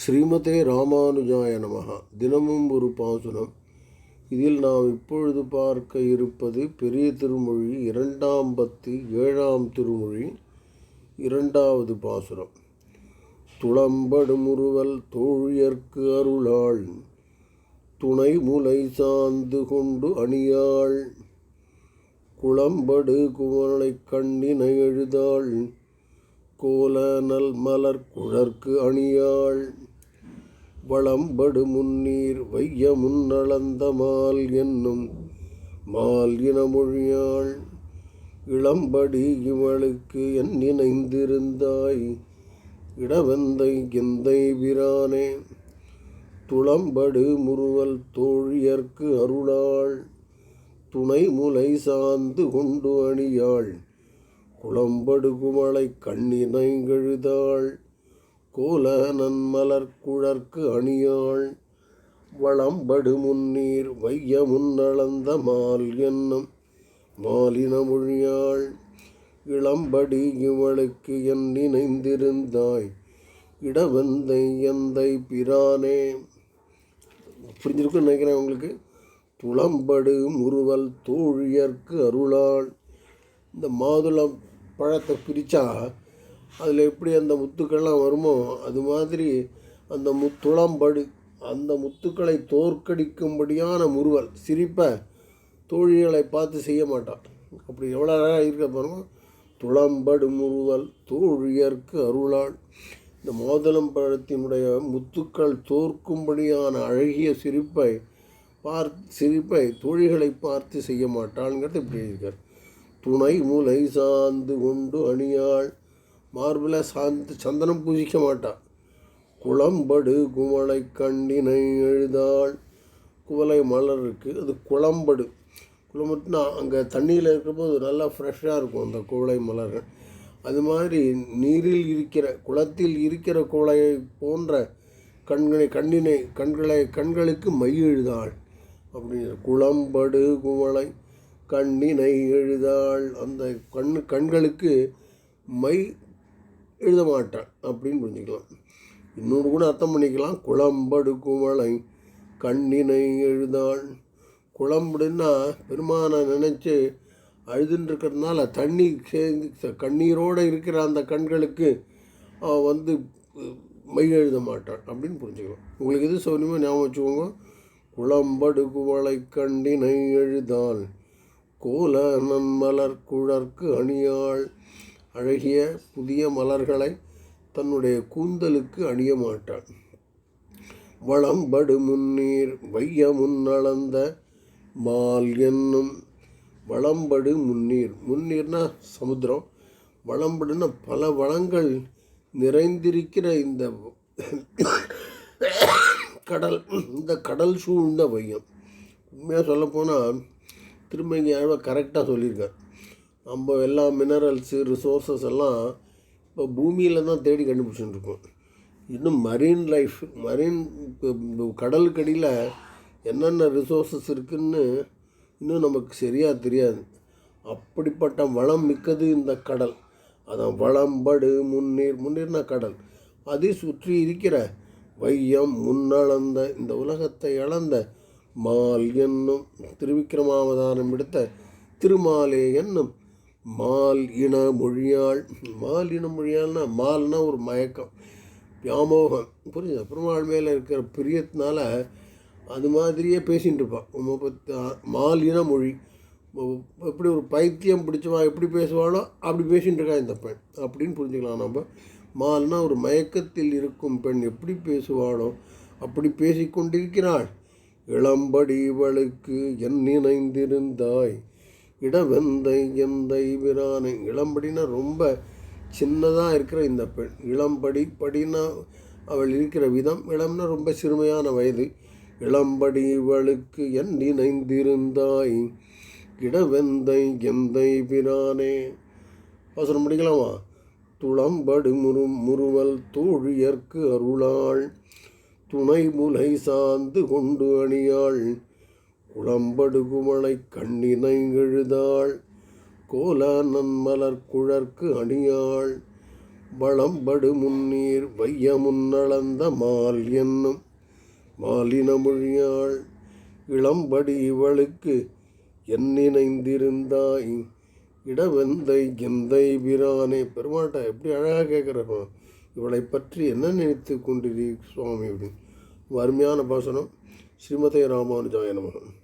ஸ்ரீமதே ராமானுஜாய நமகா தினமும் ஒரு பாசுரம். இதில் நாம் இப்பொழுது பார்க்க இருப்பது பெரிய திருமொழி இரண்டாம் பத்து ஏழாம் திருமொழி இரண்டாவது பாசுரம். துளம்படு முறுவல் தோழியர்க்கு அருளாள் துணை முலை சார்ந்து கொண்டு அணியாள் குளம்படு குவளை கண்ணினை எழுதாள் கோலநல் மலர் குழற்கு அணியாள். வளம்படு முன்னீர் வைய முன்னளந்த மால் என்னும் மால் இனமொழியாள். இளம்படி இவளுக்கு என் நினைந்திருந்தாய் இடவந்தை எந்தை பிரானே துளம்படு முறுவல் தோழியர்க்கு அருளாள். துணை முலை சார்ந்து கொண்டு அணியாள். குளம்படு குமளை கண்ணினை கோல நன்மலர் குழற்கு அணியாள். வளம்படு முன்னீர் வைய முன்னளந்த மால் என்னும் மாலின மொழியாள். இளம்படி இவளுக்கு என் நினைந்திருந்தாய். இடவந்தை எந்தை பிரானே. புரிஞ்சிருக்குன்னு நினைக்கிறேன் உங்களுக்கு. துளம்படு முறுவல் தோழியர்க்கு அருளாள். இந்த மாதுளம் பழத்தை பிரித்தா அதில் எப்படி அந்த முத்துக்கள்லாம் வருமோ அது மாதிரி அந்த முத்துளம்படு அந்த முத்துக்களை தோற்கடிக்கும்படியான முறுவல் சிரிப்பை தோழிகளை பார்த்து செய்ய மாட்டான். அப்படி எவ்வளோ அழகாக இருக்க பாருங்க. துளம்படு முறுவல் தோழியர்க்கு அருளாள் இந்த மோதலம் பழத்தினுடைய முத்துக்கள் தோற்கும்படியான அழகிய சிரிப்பை பார் சிரிப்பை தோழிகளை பார்த்து செய்ய மாட்டாள்ங்கிறது இப்படி இருக்கார் துணை முலை சார்ந்து கொண்டு அணியாள். மார்பில் சாந்து சந்தனம் பூசிக்க மாட்டாள் குளம்படு குமலை கண்டினை எழுதாள். குவலை மலர் இருக்குது அது குளம்படு. குளம்பட்டுனா அங்கே தண்ணியில் இருக்கிறபோது நல்லா ஃப்ரெஷ்ஷாக இருக்கும் அந்த குவளை மலர்கள் அது மாதிரி நீரில் இருக்கிற குளத்தில் இருக்கிற குவளையை போன்ற கண்களை கண்ணினை கண்களை கண்களுக்கு மை எழுதாள். அப்படிங்கிற குளம்படு குவளை கண்ணினை எழுதாள். அந்த கண் கண்களுக்கு மை எழுத மாட்டான் அப்படின்னு புரிஞ்சுக்கலாம். இன்னொன்று கூட அர்த்தம் பண்ணிக்கலாம். குளம்படு குவளை கண்ணினை எழுதாள். குளம்புடுன்னா பெருமானை நினச்சி அழுதுன்னு இருக்கிறதுனால தண்ணி சேர்ந்து கண்ணீரோடு இருக்கிற அந்த கண்களுக்கு அவன் வந்து மை எழுத மாட்டான் அப்படின்னு புரிஞ்சுக்கலாம். உங்களுக்கு எது சௌரியமாக ஞாபகம் வச்சுக்கோங்க. குளம்படு குவளை கண்டினை எழுதாள். கோல நன்மலர் குழற்கு அணியாள். அழகிய புதிய மலர்களை தன்னுடைய கூந்தலுக்கு அணிய மாட்டான். வளம்படு முன்னீர் வைய முன்னளந்த மால் என்னும் வளம்படு முன்னீர். முன்னீர்னா சமுத்திரம். வளம்படுன்னா பல வளங்கள் நிறைந்திருக்கிற இந்த கடல் இந்த கடல் சூழ்ந்த வையம். உண்மையாக சொல்லப்போனால் திரும்ப இங்கே யாரோ கரெக்டாக சொல்லியிருக்கார். நம்ம எல்லா மினரல்ஸு ரிசோர்ஸஸ் எல்லாம் இப்போ பூமியில் தான் தேடி கண்டுபிடிச்சிட்டு இருக்கோம். இன்னும் மரீன் லைஃப் மரீன் கடலுக்கடியில் என்னென்ன ரிசோர்ஸஸ் இருக்குதுன்னு இன்னும் நமக்கு சரியாக தெரியாது. அப்படிப்பட்ட வளம் மிக்கது இந்த கடல். அதான் வளம் படு முன்னீர் முன்னீர்னா கடல். அதை சுற்றி இருக்கிற வையம் முன்னளந்த இந்த உலகத்தை அளந்த மால் என்னும் திருவிக்கிரமாவதாரம் எடுத்த திருமாலே என்னும் மால் இன மொழியாள் மால் இன மொழியாள்னா மால்னா ஒரு மயக்கம் வியாமோகம் புரியுது பெருமாள் மேலே இருக்கிற பிரியத்தினால அது மாதிரியே பேசிகிட்டு இருப்பான். பத்து மால் இன மொழி. எப்படி ஒரு பைத்தியம் பிடிச்சவா எப்படி பேசுவாளோ அப்படி பேசிகிட்டு இருக்கான் இந்த பெண். அப்படின்னு புரிஞ்சுக்கலாம் நம்ம. மால்னா ஒரு மயக்கத்தில் இருக்கும் பெண் எப்படி பேசுவாளோ அப்படி பேசிக்கொண்டிருக்கிறாள். இளம்படி இவளுக்கு என் நினைந்திருந்தாய். இடவெந்தை எந்தை விரானை. இளம்படினா ரொம்ப சின்னதாக இருக்கிற இந்த பெண். இளம்படி படினா அவள் இருக்கிற விதம் இளம்னா ரொம்ப சிறுமையான வயது. இளம்படி இவளுக்கு என் நினைந்திருந்தாய் இடவெந்தை எந்தை பிரானே அவசரம் முடிக்கலாமா? துளம்படு முரு முறுவல் தோழியர்க்கு அருளாள். துணை முலை சார்ந்து கொண்டு அணியாள். குளம்படு கண்ணினை எழுதாள் கோல நன்மலர் குழற்கு அணியாள். வளம்படு முன்னீர் வைய முன்னளந்த மால் என்னும் மாலின மொழியாள். இளம்படி இவளுக்கு என்னிணைந்திருந்தாய். இடவெந்தை எந்தை பிரானே பெருமாட்டா எப்படி அழகாக கேட்குறப்போ இவளை பற்றி என்ன நினைத்து கொண்டிரு சுவாமி அப்படின்னு. அருமையான பாசனம். ஸ்ரீமதே ராமானுஜாய நமகம்